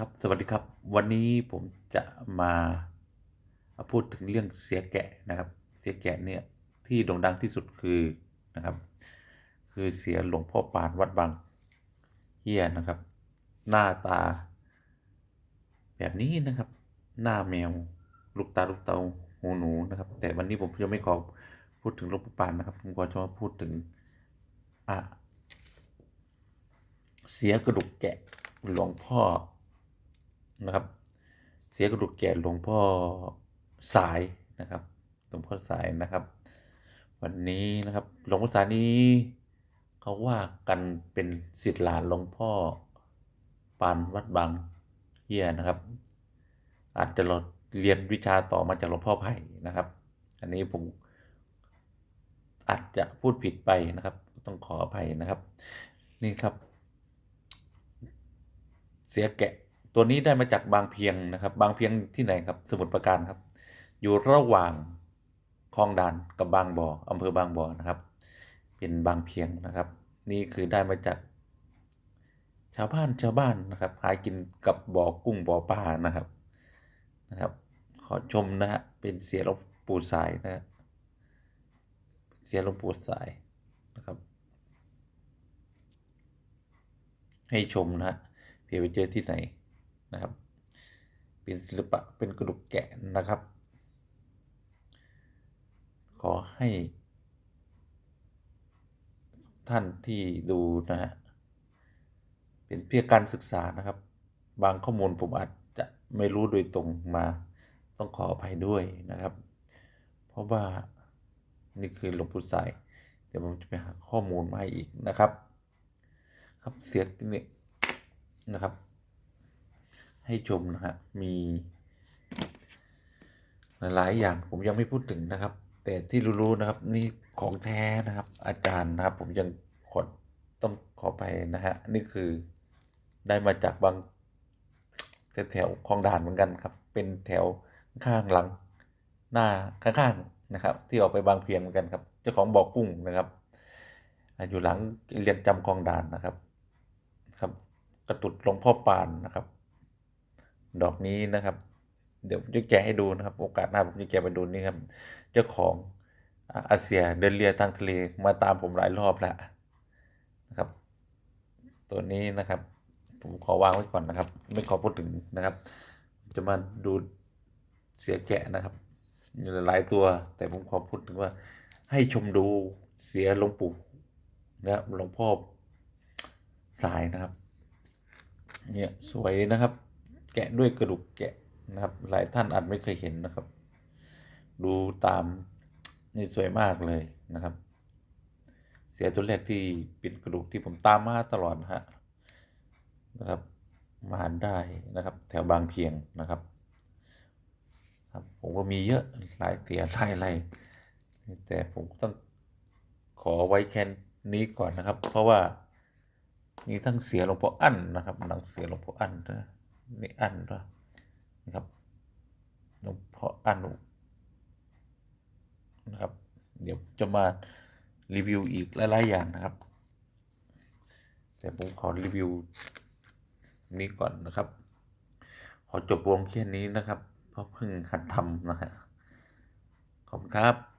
ครับสวัสดีครับ วันนี้ผมจะมาพูดถึงเรื่องเสียแกะนะครับ เสียแกะเนี่ยที่โด่งดังที่สุดคือนะครับ คือเสียหลวงพ่อปานวัดบางเฮียนะครับ หน้าตา แบบนี้นะครับ หน้าแมวลูกตาลูกเตาหูหนูนะครับ แต่วันนี้ผมจะไม่ขอพูดถึงหลวงพ่อปานนะครับผมขอจะมาพูดถึงอะเสียกระดูกแกะหลวงพ่อ นะครับ เสียกระดูกแกะหลวงพ่อสายนะครับ หลวงพ่อสายนะครับ วันนี้นะครับหลวงพ่อสายนี้เขาว่ากันเป็นศิษย์หลานหลวงพ่อปานวัดบางเฮียนะครับ อาจจะเราเรียนวิชาต่อมาจากหลวงพ่อไผ่นะครับ อันนี้ผมอาจจะพูดผิดไปนะครับ ต้องขออภัยนะครับ นี่ครับ เสียแกะ ตัวนี้ได้มาจากบางเพียงนะครับ บางเพียงที่ไหนครับ สมุทรปราการครับ อยู่ระหว่างคลองด่านกับบางบ่ออำเภอบางบ่อนะครับ เป็นบางเพียงนะครับ นี่คือได้มาจาก ชาวบ้านชาวบ้านนะครับ หากินกับบ่อกุ้งบ่อปลานะครับนะครับ ขอชมนะฮะเป็นเสียหลวงปู่สายนะฮะเสียหลวงปู่สายนะครับ ให้ชมนะฮะเผื่อไปเจอที่ไหน นะครับ เป็นศิลปะเป็นกระดูกแกะนะครับ ขอให้ท่านที่ดูนะฮะเป็นเพียงการศึกษานะครับ บางข้อมูลผมอาจจะไม่รู้โดยตรงมาต้องขออภัยด้วยนะครับ เพราะว่านี่คือหลวงปู่สาย เดี๋ยวผมจะไปหาข้อมูลมาให้อีกนะครับ ครับเสียงนี่นะครับ ให้ชมนะฮะมีหลายๆอย่างผมยังไม่พูดถึงนะครับ แต่ที่รู้ๆนะครับนี่ของแท้นะครับ อาจารย์นะครับ ผมยังขอต้องขอไปนะฮะนี่คือได้มาจากบางแถวคลองด่านเหมือนกันครับ เป็นแถวข้างหลัง หน้าข้างๆนะครับ ที่ออกไปบางเพียงเหมือนกันครับ เจ้าของบ่อกุ้งนะครับอ่าอยู่หลังเรียนจำคลองด่านนะครับ ครับ กระตุดหลวงพ่อปานนะครับ ดอกนี้นะครับ เดี๋ยวผมจะแกะให้ดูนะครับ โอกาสหน้าผมจะแกะไปดูนี่ครับ เจ้าของอาเซียเดินเรือทางทะเลมาตามผมหลายรอบแล้วนะครับ ตัวนี้นะครับ ผมขอวางไว้ก่อนนะครับ ไม่ขอพูดถึงนะครับ จะมาดูเสียแกะนะครับมีหลายตัว แต่ผมขอพูดถึงว่า ให้ชมดูเสียหลวงปู่นะครับหลวงพ่อสายนะครับ เนี่ยสวยนะครับ แกะด้วยกระดูกแกะนะครับ หลายท่านอาจไม่เคยเห็นนะครับ ดูตามนี่สวยมากเลยนะครับ เสียตัวแรกที่เป็นกระดูกที่ผมตามมาตลอดนะฮะนะครับมาได้นะครับ แถวบางเพียงนะครับครับ ผมก็มีเยอะหลายเสียหลายอะไรแต่ผมต้องขอไว้แค่นี้ก่อนนะครับ เพราะว่ามีทั้งเสียหลวงพ่ออั้นนะครับหนังเสียหลวงพ่ออั้นนะ นี่อันด้วยนะครับหลวงพ่ออันนะครับ เดี๋ยวจะมารีวิวอีกหลายๆอย่างนะครับ แต่ผมขอรีวิวนี้ก่อนนะครับ ขอจบวงแค่นี้นะครับ เพราะเพิ่งหัดทำนะฮะขอบคุณครับ